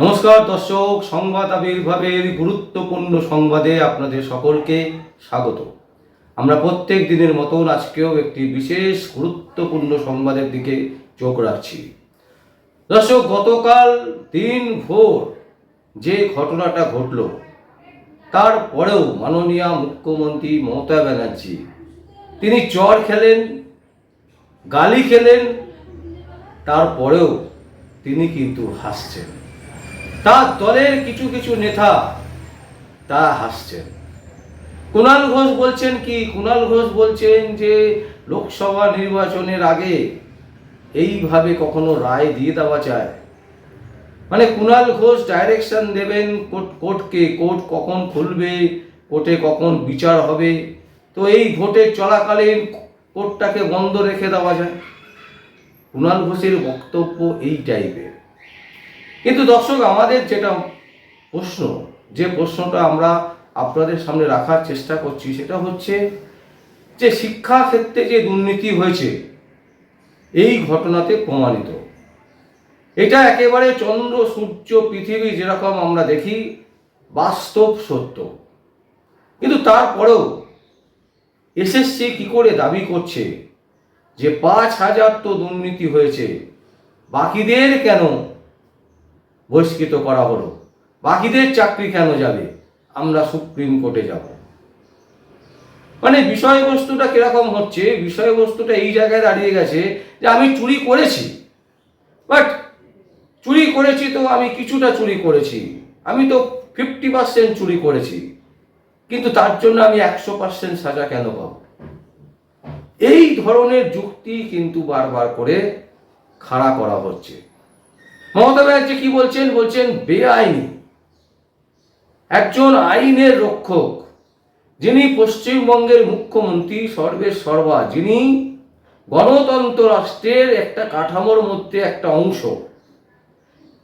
নমস্কার দর্শক, সংবাদ আবির্ভাবের গুরুত্বপূর্ণ সংবাদে আপনাদের সকলকে স্বাগত। আমরা প্রত্যেক দিনের মতন আজকেও একটি বিশেষ গুরুত্বপূর্ণ সংবাদের দিকে চোখ রাখছি। দর্শক, গতকাল দিন ভোর যে ঘটনাটা ঘটল তারপরেও মাননীয় মুখ্যমন্ত্রী মমতা ব্যানার্জি, তিনি চর খেলেন, গালি খেলেন তারপরেও তিনি কিন্তু হাসছেন। তার দলের কিছু কিছু নেতা তারা হাসছেন। কুণাল ঘোষ বলছেন কি? কুণাল ঘোষ বলছেন যে, লোকসভা নির্বাচনের আগে এইভাবে কখনো রায় দিয়ে দেওয়া যায়। মানে কুণাল ঘোষ ডাইরেকশন দেবেন কোর্ট, কোর্টকে, কোর্ট কখন খুলবে, কোর্টে কখন বিচার হবে। তো এই ভোটের চলাকালীন কোর্টটাকে বন্ধ রেখে দেওয়া যায়। কুণাল ঘোষের বক্তব্য এই টাইপের কিন্তু দর্শক, আমাদের যেটা প্রশ্ন, যে প্রশ্নটা আমরা আপনাদের সামনে রাখার চেষ্টা করছি, সেটা হচ্ছে যে শিক্ষা ক্ষেত্রে যে দুর্নীতি হয়েছে, এই ঘটনাতে প্রমাণিত। এটা একেবারে চন্দ্র, সূর্য, পৃথিবী যেরকম আমরা দেখি, বাস্তব সত্য। কিন্তু তারপরেও এসএসসি কি করে দাবি করছে যে পাঁচ হাজার তো দুর্নীতি হয়েছে, বাকিদের কেন বহিষ্কৃত করা হলো। বাকিদের চাকরি কেন যাবে? আমরা সুপ্রিম কোর্টে যাব। মানে বিষয়বস্তুটা কীরকম হচ্ছে? বিষয়বস্তুটা এই জায়গায় দাঁড়িয়ে গেছে যে আমি চুরি করেছি। বাট চুরি করেছি তো আমি কিছুটা চুরি করেছি। আমি তো ফিফটি পার্সেন্ট চুরি করেছি। কিন্তু তার জন্য আমি একশো পার্সেন্ট সাজা কেন পাবো? এই ধরনের যুক্তি কিন্তু বারবার করে খাড়া করা হচ্ছে। মমতা ব্যানার্জি কি বলছেন? বলছেন, বেআইনি। একজন আইনের রক্ষক, যিনি পশ্চিমবঙ্গের মুখ্যমন্ত্রী সর্বের সর্বা, যিনি গণতন্ত্র রাষ্ট্রের একটা কাঠামোর মধ্যে একটা অংশ,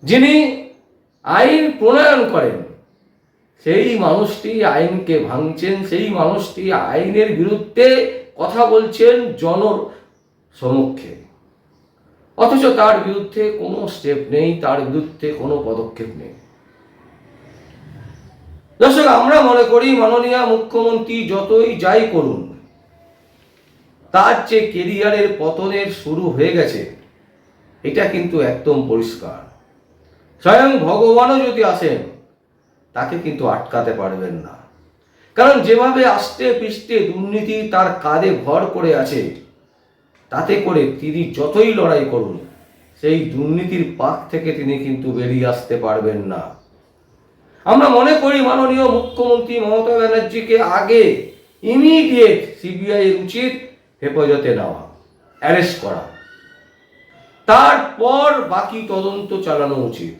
যিনি আইন প্রণয়ন করেন, সেই মানুষটি আইনকে ভাঙছেন, সেই মানুষটি আইনের বিরুদ্ধে কথা বলছেন জন সমক্ষে অথচ তার বিরুদ্ধে কোনো স্টেপ নেই, তার বিরুদ্ধে কোনো পদক্ষেপ নেই। দর্শক, আমরা মনে করি মাননীয় মুখ্যমন্ত্রী যতই যাই করুন, তার যে কেরিয়ারের পতনের শুরু হয়ে গেছে, এটা কিন্তু একদম পরিষ্কার। স্বয়ং ভগবানও যদি আসেন, তাকে কিন্তু আটকাতে পারবেন না। কারণ যেভাবে আস্তে পিষ্টে দুর্নীতি তার কাঁধে ভর করে আছে তাতে করে তিনি যতই লড়াই করুন, সেই দুর্নীতির পাক থেকে তিনি কিন্তু বেরিয়ে আসতে পারবেন না। আমরা মনে করি মাননীয় মুখ্যমন্ত্রী মমতা ব্যানার্জিকে আগে ইমিডিয়েট সিবিআই উচিত হেফাজতে নেওয়া অ্যারেস্ট করা। তারপর বাকি তদন্ত চালানো উচিত।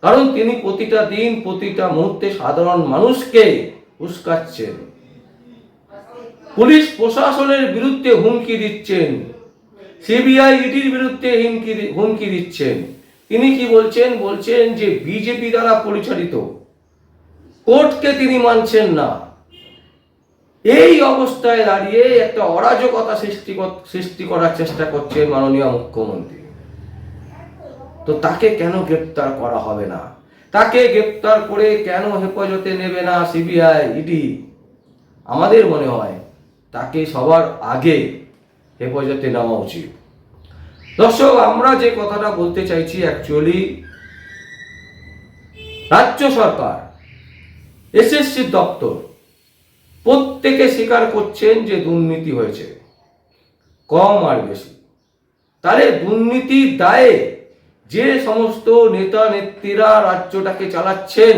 কারণ তিনি প্রতিটা দিন, প্রতিটা মুহূর্তে সাধারণ মানুষকে উস্কাচ্ছেন। পুলিশ প্রশাসনের বিরুদ্ধে হুমকি দিচ্ছেন। সিবিআই ইডির বিরুদ্ধে হুমকি হুমকি দিচ্ছেন। তিনি কি বলছেন? বলছেন যে বিজেপি দ্বারা পরিচালিত। কোর্টকে তিনি মানছেন না। এই অবস্থায় দাঁড়িয়ে একটা অরাজকতা সৃষ্টি সৃষ্টি করার চেষ্টা করছেন মাননীয় মুখ্যমন্ত্রী। তো তাকে কেন গ্রেপ্তার করা হবে না? তাকে গ্রেপ্তার করে কেন হেফাজতে নেবে না সিবিআই, ইডি? আমাদের মনে হয় তাকে সবার আগে হেফাজতে নেওয়া উচিত। দর্শক, আমরা যে কথাটা বলতে চাইছি অ্যাকচুয়ালি রাজ্য সরকার, এসএসসি দপ্তর প্রত্যেকে স্বীকার করছেন যে দুর্নীতি হয়েছে, কম আর বেশি। তাহলে দুর্নীতির দায়ে যে সমস্ত নেতা নেত্রীরা রাজ্যটাকে চালাচ্ছেন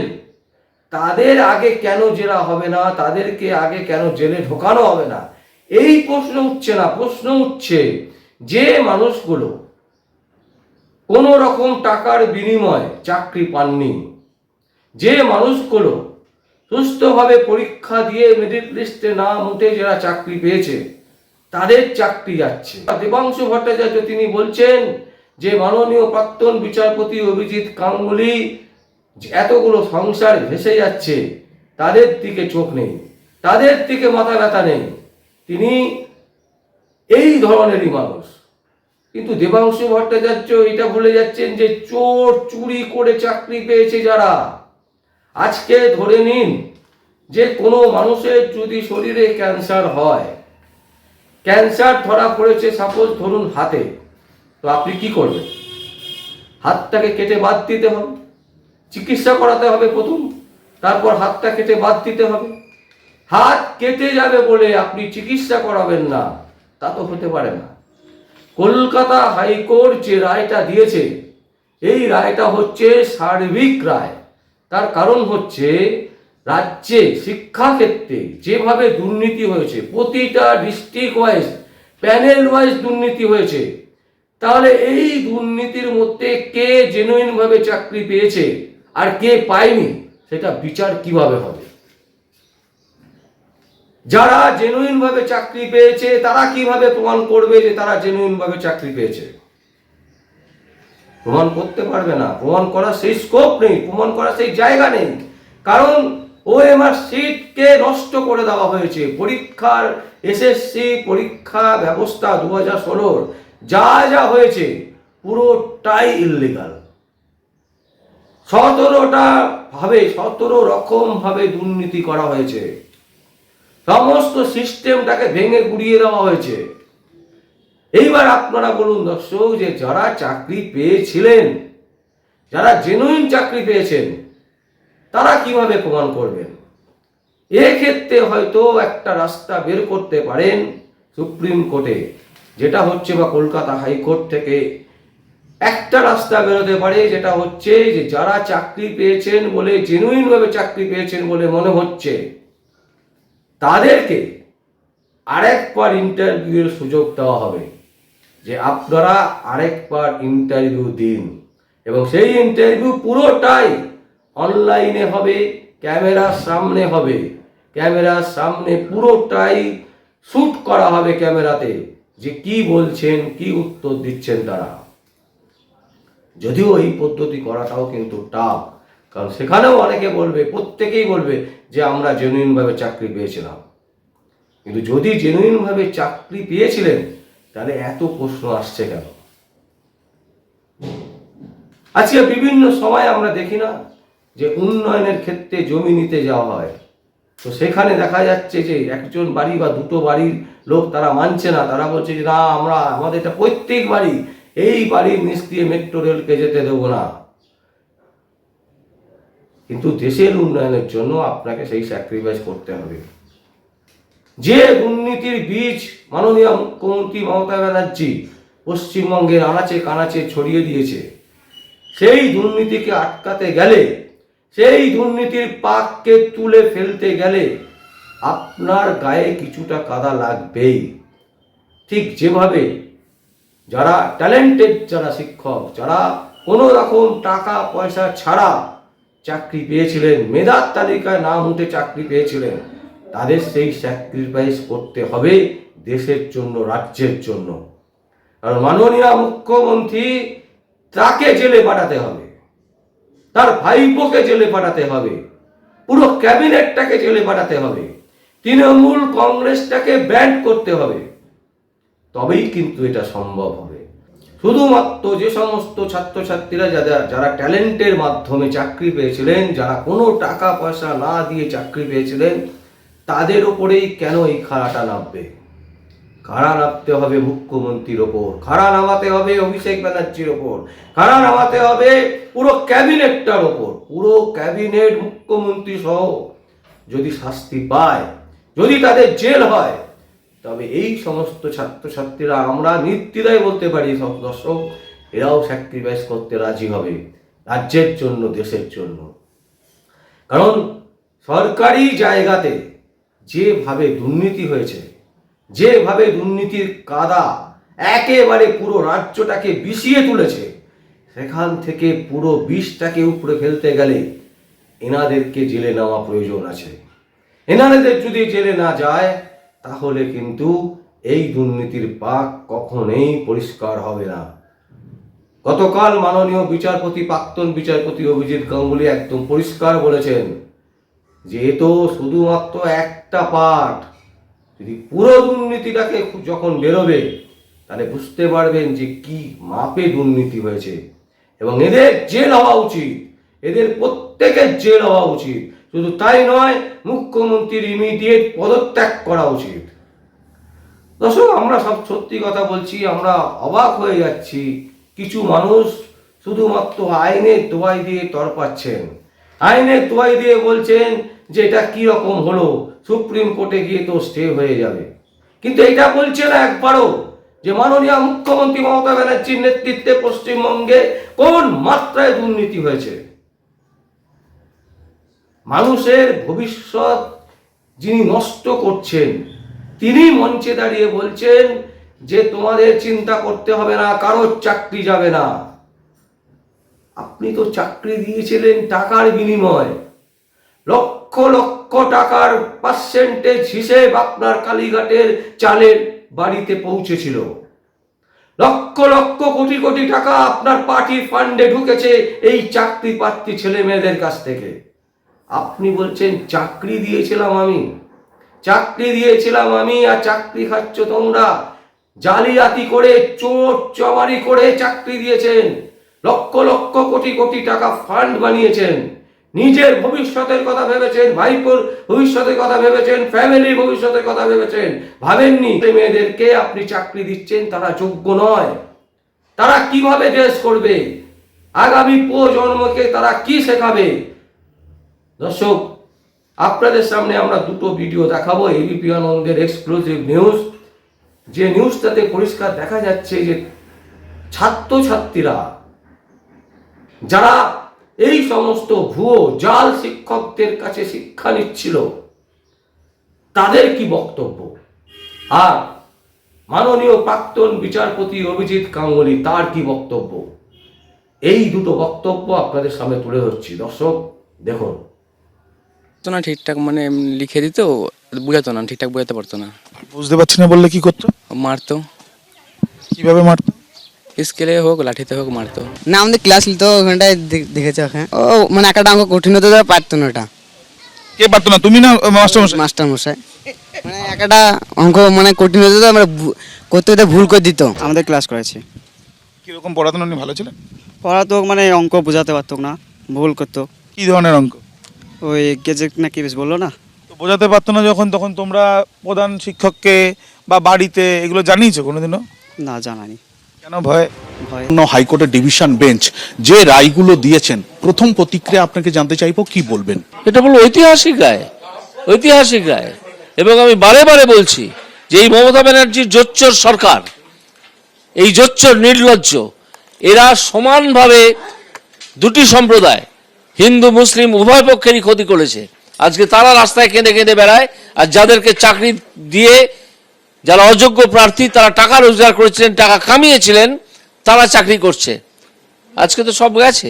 তাদের আগে কেন জেরা হবে না? তাদেরকে আগে কেন জেলে ঢোকানো হবে না? এই প্রশ্ন উঠছে না। প্রশ্ন উঠছে যে মানুষগুলো কোনো রকম টাকার বিনিময়ে চাকরি পাননি, যে মানুষগুলো সুস্থভাবে পরীক্ষা দিয়ে মেরিট লিস্টে নাম উঠে যারা চাকরি পেয়েছে, তাদের চাকরি যাচ্ছে। দেবাংশু ভট্টাচার্য তিনি বলছেন যে মাননীয় প্রাক্তন বিচারপতি অভিজিৎ গাঙ্গুলি যে এতগুলো সংসার ভেসে যাচ্ছে, তাদের দিকে চোখ নেই, তাদের দিকে মাথা ব্যথা নেই। তিনি এই ধরনেরই মানুষ। কিন্তু দেবাংশু ভট্টাচার্য এটা বলে যাচ্ছেন যে চোর চুরি করে চাকরি পেয়েছে যারা। আজকে ধরে নিন যে কোনো মানুষের যদি শরীরে ক্যান্সার হয়, ক্যান্সার ধরা পড়েছে সাপোজ ধরুন হাতে, তো আপনি কি করবেন? হাতটাকে কেটে বাদ দিতে হবে। চিকিৎসা করাতে হবে প্রথম, তারপর হাতটা কেটে বাদ দিতে হবে। হাত কেটে যাবে বলে আপনি চিকিৎসা করাবেন না, তা তো হতে পারে না। কলকাতা হাইকোর্ট যে রায়টা দিয়েছে, এই রায়টা হচ্ছে সার্বিক রায়। তার কারণ হচ্ছে, রাজ্যে শিক্ষাক্ষেত্রে যেভাবে দুর্নীতি হয়েছে, প্রতিটা ডিস্ট্রিক্ট ওয়াইজ প্যানেল ওয়াইজ দুর্নীতি হয়েছে, তাহলে এই দুর্নীতির মধ্যে কে জেনুইন ভাবে চাকরি পেয়েছে? আর কে পায়নি, সেটা বিচার কীভাবে হবে? যারা জেনুইন ভাবে চাকরি পেয়েছে, তারা কীভাবে প্রমাণ করবে যে তারা জেনুইন ভাবে চাকরি পেয়েছে? প্রমাণ করতে পারবে না। প্রমাণ করার সেই স্কোপ নেই, প্রমাণ করার সেই জায়গা নেই। কারণ ওএমআর সিটকে নষ্ট করে দেওয়া হয়েছে। পরীক্ষার এসএসসি পরীক্ষা ব্যবস্থা দু হাজার ষোলোর যা যা হয়েছে, পুরোটাই ইল্লিগাল সতেরোটা ভাবে, সতেরো রকম ভাবে দুর্নীতি করা হয়েছে। সমস্ত সিস্টেমটাকে ভেঙে গুড়িয়ে দেওয়া হয়েছে। এইবার আপনারা বলুন দর্শক, যে যারা চাকরি পেয়েছিলেন, যারা জেনুইন চাকরি পেয়েছেন, তারা কীভাবে প্রমাণ করবেন? এক্ষেত্রে হয়তো একটা রাস্তা বের করতে পারেন সুপ্রিম কোর্টে, যেটা হচ্ছে বা কলকাতা হাইকোর্ট থেকে একটা রাস্তা বেরোতে পারে, যেটা হচ্ছে যে যারা চাকরি পেয়েছেন বলে জেনুইনভাবে চাকরি পেয়েছেন বলে মনে হচ্ছে, তাদেরকে আরেকবার ইন্টারভিউয়ের সুযোগ দেওয়া হবে, যে আপনারা আরেকবার ইন্টারভিউ দিন। এবং সেই ইন্টারভিউ পুরোটাই অনলাইনে হবে ক্যামেরার সামনে হবে ক্যামেরার সামনে পুরোটাই শ্যুট করা হবে ক্যামেরাতে যে কি বলছেন, কি উত্তর দিচ্ছেন তারা। যদিও এই পদ্ধতি করাটাও কিন্তু টাফ কারণ সেখানেও অনেকে বলবে, প্রত্যেকেই বলবে যে আমরা জেনুইনভাবে চাকরি পেয়েছিলাম। কিন্তু যদি জেনুইনভাবে চাকরি পেয়েছিলেন, তাহলে এত প্রশ্ন আসছে কেন? আজকে বিভিন্ন সময় আমরা দেখি না যে উন্নয়নের ক্ষেত্রে জমি নিতে যাওয়া হয়। তো সেখানে দেখা যাচ্ছে যে একজন বাড়ি বা দুটো বাড়ির লোক তারা মানছে না। তারা বলছে যে, না, আমরা, আমাদের এটা প্রত্যেক বাড়ি এই বাড়ির নিচ দিয়ে মেট্রো রেলকে যেতে দেবো না। কিন্তু দেশের উন্নয়নের জন্য আপনাকে সেই স্যাক্রিফাইস করতে হবে। যে দুর্নীতির বীজ মাননীয় মুখ্যমন্ত্রী মমতা ব্যানার্জি পশ্চিমবঙ্গের আনাচে কানাচে ছড়িয়ে দিয়েছে, সেই দুর্নীতিকে আটকাতে গেলে, সেই দুর্নীতির পাককে তুলে ফেলতে গেলে আপনার গায়ে কিছুটা কাদা লাগবেই। ঠিক যেভাবে যারা ট্যালেন্টেড যারা শিক্ষক, যারা কোনো রকম টাকা, পয়সা ছাড়া চাকরি পেয়েছিলেন, মেধার তালিকায় নাম উঠে চাকরি পেয়েছিলেন, তাদের সেই স্যাক্রিফাইস করতে হবে দেশের জন্য, রাজ্যের জন্য। কারণ মাননীয় মুখ্যমন্ত্রী তাকে জেলে পাঠাতে হবে, তার ভাইপোকে জেলে পাঠাতে হবে, পুরো ক্যাবিনেটটাকে জেলে পাঠাতে হবে, তৃণমূল কংগ্রেসটাকে ব্যান্ড করতে হবে। তবেই কিন্তু এটা সম্ভব হবে। শুধুমাত্র যে সমস্ত ছাত্রছাত্রীরা যারা যারা ট্যালেন্টের মাধ্যমে চাকরি পেয়েছিলেন, যারা কোনো টাকা পয়সা না দিয়ে চাকরি পেয়েছিলেন, তাদের ওপরেই কেন এই খাড়াটা নামবে? খাড়া নামতে হবে মুখ্যমন্ত্রীর ওপর, খাড়া নামাতে হবে অভিষেক ব্যানার্জির ওপর, খাড়া নামাতে হবে পুরো ক্যাবিনেটটার ওপর, পুরো ক্যাবিনেট মুখ্যমন্ত্রী সহ যদি শাস্তি পায়, যদি তাদের জেল হয় তবে এই সমস্ত ছাত্রছাত্রীরা আমরা নির্দ্বিধায় বলতে পারি দর্শক, এরাও স্যাক্রিফাইস করতে রাজি হবে, রাজ্যের জন্য, দেশের জন্য। কারণ সরকারি জায়গাতে যেভাবে দুর্নীতি হয়েছে, যেভাবে দুর্নীতির কাদা একেবারে পুরো রাজ্যটাকে বিষিয়ে তুলেছে, সেখান থেকে পুরো বিষটাকে উপরে ফেলতে গেলে এনাদেরকে জেলে নেওয়া প্রয়োজন আছে। এনাদের যদি জেলে না যায় তাহলে কিন্তু এই দুর্নীতির পাক কখনোই পরিষ্কার হবে না। গতকাল মাননীয় বিচারপতি, প্রাক্তন বিচারপতি অভিজিৎ গাঙ্গুলি একদম পরিষ্কার বলেছেন যে তো শুধুমাত্র একটা পাঠ। যদি পুরো দুর্নীতিটাকে যখন বেরোবে, তাহলে বুঝতে পারবেন যে কি মাপে দুর্নীতি হয়েছে। এবং এদের জেল হওয়া উচিত। এদের প্রত্যেকের জেল হওয়া উচিত। শুধু তাই নয় মুখ্যমন্ত্রীর ইমিডিয়েট পদত্যাগ করা উচিত। দর্শক, আমরা সব সত্যি কথা বলছি, আমরা অবাক হয়ে যাচ্ছি। কিছু মানুষ শুধুমাত্র আইনের দোয়াই দিয়ে তরপাচ্ছেন আইনের দোয়াই দিয়ে বলছেন যে এটা কি রকম হলো, সুপ্রিম কোর্টে গিয়ে তো স্টে হয়ে যাবে। কিন্তু এটা বলছে না একবারও যে মাননীয় মুখ্যমন্ত্রী মমতা ব্যানার্জির নেতৃত্বে পশ্চিমবঙ্গে কোন মাত্রায় দুর্নীতি হয়েছে। মানুষের ভবিষ্যৎ যিনি নষ্ট করছেন, তিনি মঞ্চে দাঁড়িয়ে বলছেন যে তোমাদের চিন্তা করতে হবে না কারোর চাকরি যাবে না। আপনি তো চাকরি দিয়েছিলেন টাকার বিনিময়। লক্ষ লক্ষ টাকার পার্সেন্টেজ হিসেব আপনার কালীঘাটের চালের বাড়িতে পৌঁছেছিল। লক্ষ লক্ষ কোটি কোটি টাকা আপনার পার্টির ফান্ডে ঢুকেছে এই চাকরি প্রার্থী ছেলে মেয়েদের কাছ থেকে। আপনি বলছেন, চাকরি দিয়েছিলাম আমি। চাকরি দিয়েছিলাম আমি, আর চাকরি খাচ্ছ তোমরা। জালিয়াতি করে, চোর চমারি করে চাকরি দিয়েছেন। লক্ষ লক্ষ কোটি কোটি টাকা ফান্ড বানিয়েছেন। নিজের ভবিষ্যতের কথা ভেবেছেন, ভাইপোর ভবিষ্যতের কথা ভেবেছেন ফ্যামিলির ভবিষ্যতের কথা ভেবেছেন। ভাবেননি মেয়েদেরকে আপনি চাকরি দিচ্ছেন, তারা যোগ্য নয়। তারা কীভাবে দেশ করবে? আগামী প্রজন্মকে তারা কি শেখাবে? দর্শক, আপনাদের সামনে আমরা দুটো ভিডিও দেখাবো। এবিপি আনন্দের এক্সক্লুসিভ নিউজ যে নিউজটাতে পরিষ্কার দেখা যাচ্ছে যে ছাত্রছাত্রীরা, যারা এই সমস্ত ভুয়ো জাল শিক্ষকদের কাছে শিক্ষা নিচ্ছিল, তাদের কি বক্তব্য? আর মাননীয় প্রাক্তন বিচারপতি অভিজিৎ গাঙ্গুলি, তার কি বক্তব্য? এই দুটো বক্তব্য আপনাদের সামনে তুলে ধরছি। দর্শক, দেখুন। তো না ঠিকঠাক মানে লিখে দিত বুঝাতো না ঠিকঠাক বোঝাতে পারতো না। বুঝতে পারছি না বললে কি করতো? মারতো। কীভাবে মারতো? স্কেলে হোক লাঠিতে হোক মারতো। না আমাদের ক্লাস নিত ওখানটায় দেখেছে ওখানে ও মানে একটা অঙ্ক কঠিন হতে পারতো না ওটা। কে পারতো না তুমি না মাস্টার মশাই মাস্টার মশাই মানে একটা অঙ্ক মানে কঠিন হতে দেওয়া মানে করতে করতে ভুল করে দিত। আমাদের ক্লাস করেছে। কীরকম পড়াশোনা উনি ভালো ছিলেন? পড়াতো মানে অঙ্ক বোঝাতে পারতো না ভুল করতো। কি ধরনের অঙ্ক? ওই গেজেট না কি বেশ বলল না? তো বোঝাতে পারতো না যখন তখন তোমরা প্রধান শিক্ষককে বা বাড়িতে এগুলো জানিয়েছো কোনোদিনও? না জানানি কেন ভয়? ভয়। হাইকোর্টের ডিভিশন বেঞ্চ যে রায়গুলো দিয়েছেন প্রথম প্রতিক্রিয়া আপনাকে জানতে চাইব কি বলবেন? এটা বলল ঐতিহাসিক রায় ঐতিহাসিক রায়। এবং আমি বারে বারে বলছি যে এই মমতা ব্যানার্জির জোচ্চর সরকার এই জোচ্চর নির্লজ্জ এরা সমানভাবে দুটি সম্প্রদায় হিন্দু মুসলিম উভয় পক্ষেরই ক্ষতি করেছে। আজকে তারা রাস্তায় কেঁদে কেঁদে বেড়ায় আর যাদেরকে চাকরি দিয়ে যারা অযোগ্য প্রার্থী তারা টাকা রোজগার করেছিলেন টাকা কামিয়েছিলেন তারা চাকরি করছে। আজকে তো সব গেছে।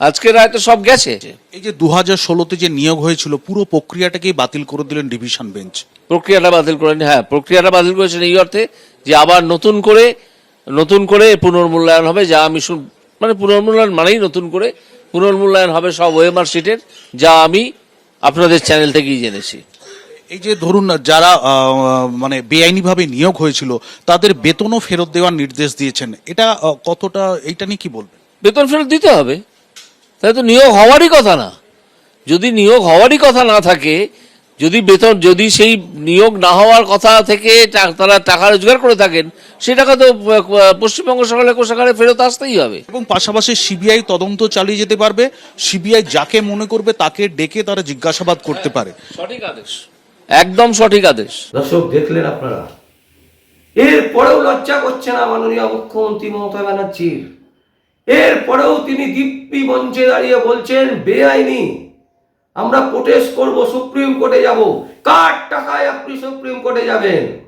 আজকে রায় তো সব গেছে। এই যে দু হাজার ষোলোতে যে নিয়োগ হয়েছিল পুরো প্রক্রিয়াটাকেই বাতিল করে দিলেন ডিভিশন বেঞ্চ। প্রক্রিয়াটা বাতিল করেন হ্যাঁ প্রক্রিয়াটা বাতিল করেছেন এই অর্থে যে আবার নতুন করে নতুন করে পুনর্মূল্যায়ন হবে যা আমি শুন মানে পুনর্মূল্যায়ন মানেই নতুন করে পুনর্মূল্যায়ন হবে সব ওয়েমার সিটের যা আমি আপনাদের চ্যানেল থেকেই জেনেছি। এই যে ধরুন যারা মানে বেআইনিভাবে নিয়োগ হয়েছিল তাদের বেতনও ফেরত দেওয়ার নির্দেশ দিয়েছেন। এটা কতটা এইটা নিয়ে কি বলবেন? বেতন ফেরত দিতে হবে। তাহলে তো নিয়োগ হওয়ারই কথা না। যদি নিয়োগ হওয়ারই কথা না থাকে যদি বেতন যদি সেই নিয়োগ না হওয়ার কথা থেকে তারা টাকা রোজগার করে থাকেন সেই টাকা তো পশ্চিমবঙ্গ সরকারের কোষাগারে ফেরত আসতেই হবে। এবং পাশাপাশি সিবিআই তদন্ত চালিয়ে যেতে পারবে সিবিআই যাকে মনে করবে তাকে ডেকে তারা জিজ্ঞাসাবাদ করতে পারে। সঠিক আদেশ। একদম সঠিক আদেশ। দর্শক দেখলেন আপনারা? এরপরেও লজ্জা করছে না মাননীয় মুখ্যমন্ত্রী মমতা ব্যানার্জির। এরপরেও তিনি দিব্যি মঞ্চে দাঁড়িয়ে বলছেন বেআইনি। আমরা প্রোটেস্ট করব, সুপ্রিম কোর্টে যাব। কার টাকায় আপনি সুপ্রিম কোর্টে যাবেন?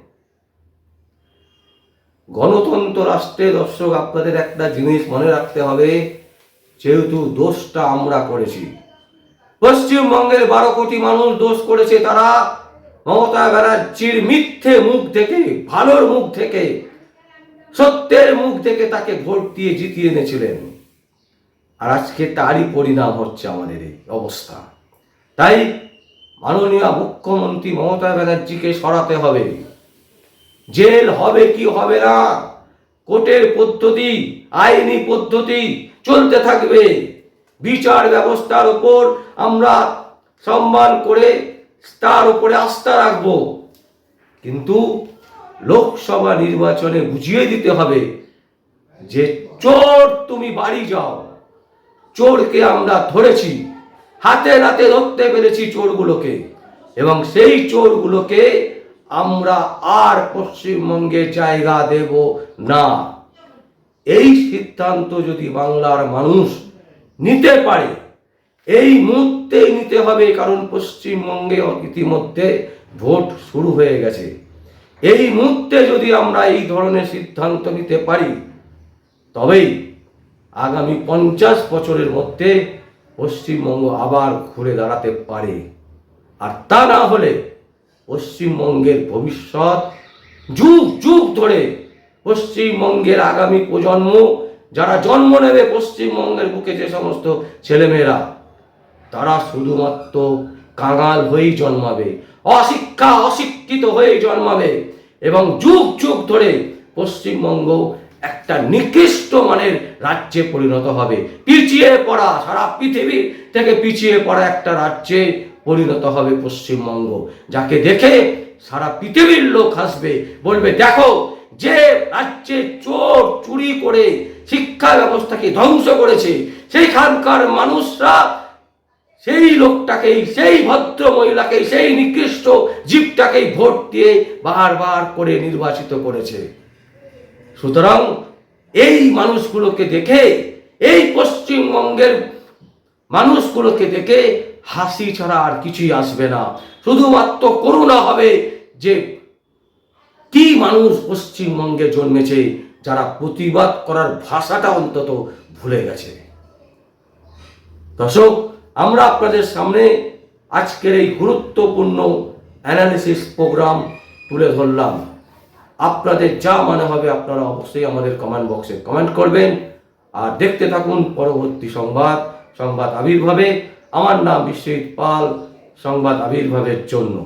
গণতন্ত্র রাষ্ট্রে দর্শক, আপনাদের একটা জিনিস মনে রাখতে হবে, যেহেতু দোষটা আমরা করেছি। পশ্চিমবঙ্গের বারো কোটি মানুষ দোষ করেছে তারা। মমতা ব্যানার্জির মিথ্যে মুখ থেকে, ভালোর মুখ থেকে, সত্যের মুখ থেকে তাকে ভোট দিয়ে জিতিয়ে এনেছিলেন। আর আজকে তারই পরিণাম হচ্ছে আমাদের এই অবস্থা। তাই মাননীয় মুখ্যমন্ত্রী মমতা ব্যানার্জিকে সরাতে হবে। জেল হবে কি হবে না? কোর্টের পদ্ধতি, আইনি পদ্ধতি চলতে থাকবে। বিচার ব্যবস্থার উপর আমরা সম্মান করে তার উপরে আস্থা রাখব। কিন্তু লোকসভা নির্বাচনে বুঝিয়ে দিতে হবে যে চোর তুমি বাড়ি যাও। চোরকে আমরা ধরেছি। হাতে নাতে ধরতে পেরেছি চোরগুলোকে। এবং সেই চোরগুলোকে আমরা আর পশ্চিমবঙ্গে জায়গা দেব না। এই সিদ্ধান্ত যদি বাংলার মানুষ নিতে পারে, এই মুহূর্তে নিতে হবে, কারণ পশ্চিমবঙ্গে ইতিমধ্যে ভোট শুরু হয়ে গেছে। এই মুহূর্তে যদি আমরা এই ধরনের সিদ্ধান্ত নিতে পারি, তবেই আগামী পঞ্চাশ বছরের মধ্যে পশ্চিমবঙ্গ আবার ঘুরে দাঁড়াতে পারে। আর তা না হলে পশ্চিমবঙ্গের ভবিষ্যৎ যুগ যুগ ধরে পশ্চিমবঙ্গের আগামী প্রজন্ম, যারা জন্ম নেবে পশ্চিমবঙ্গের বুকে যে সমস্ত ছেলেমেয়েরা, তারা শুধুমাত্র কাঙাল হয়েই জন্মাবে, অশিক্ষা অশিক্ষিত হয়েই জন্মাবে এবং যুগ যুগ ধরে পশ্চিমবঙ্গ একটা নিকৃষ্ট মানের রাজ্যে পরিণত হবে। পিছিয়ে পড়া সারা পৃথিবী থেকে পিছিয়ে পড়া একটা রাজ্যে পরিণত হবে পশ্চিমবঙ্গ। যাকে দেখে সারা পৃথিবীর লোক হাসবে, বলবে, দেখো, যে রাজ্যে চোর চুরি করে শিক্ষা ব্যবস্থাকে ধ্বংস করেছে সেইখানকার মানুষরা সেই লোকটাকেই, সেই ভদ্র মহিলাকেই, সেই নিকৃষ্ট জীবটাকেই ভোট দিয়ে বারবার করে নির্বাচিত করেছে। সুতরাং এই মানুষগুলোকে দেখে, এই পশ্চিমবঙ্গের মানুষগুলোকে দেখে হাসি ছাড়া আর কিছুই আসবে না। শুধুমাত্র করুণা হবে যে কি মানুষ পশ্চিমবঙ্গে জন্মেছে, যারা প্রতিবাদ করার ভাষাটা অন্তত ভুলে গেছে। দর্শক, আমরা আপনাদের সামনে আজকের এই গুরুত্বপূর্ণ অ্যানালিসিস প্রোগ্রাম তুলে ধরলাম। আপনাদের যা মনে হবে আপনারা অবশ্যই আমাদের কমেন্ট বক্সে কমেন্ট করবেন। আর দেখতে থাকুন পরবর্তী সংবাদ সংবাদ আবির্ভাবে। আমার নাম বিশ্বজিৎ পাল, সংবাদ আবির্ভাবের জন্য।